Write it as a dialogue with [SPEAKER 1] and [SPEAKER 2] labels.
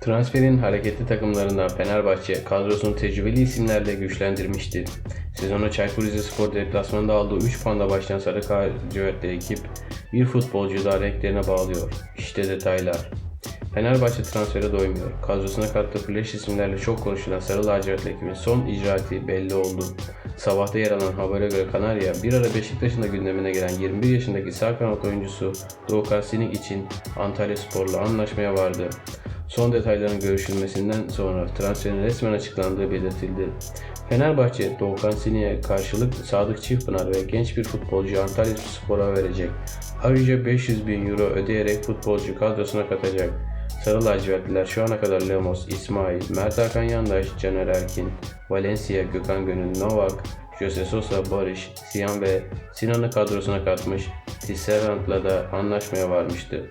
[SPEAKER 1] Transferin hareketli takımlarından Fenerbahçe kadrosunu tecrübeli isimlerle güçlendirmişti. Sezona Çaykur Rizespor deplasmanında aldığı 3 puanla başlayan Sarı Lacivertli ekip bir futbolcuyu daha renklerine bağlıyor. İşte detaylar. Fenerbahçe transfere doymuyor. Kadrosuna kattığı flash isimlerle çok konuşulan Sarı Lacivertli ekibin son icraatı belli oldu. Sabahta yer alan habere göre Kanarya bir ara Beşiktaş'ın da gündemine gelen 21 yaşındaki sağ kanat oyuncusu Doğukan Sinik için Antalya Spor'la anlaşmaya vardı. Son detayların görüşülmesinden sonra transferin resmen açıklandığı belirtildi. Fenerbahçe Doğukan Sinik'e karşılık Sadık Çiftpınar ve genç bir futbolcu Antalya Spor'a verecek. Ayrıca 500 bin euro ödeyerek futbolcu kadrosuna katacak. Sarı lacivertliler şu ana kadar Lemos, İsmail, Mert Hakan Yandaş, Caner Erkin, Valencia, Gökhan Gönül, Novak, Jose Sosa, Barış, Siyan ve Sinan'ı kadrosuna katmış. Tisserant'la da anlaşmaya varmıştı.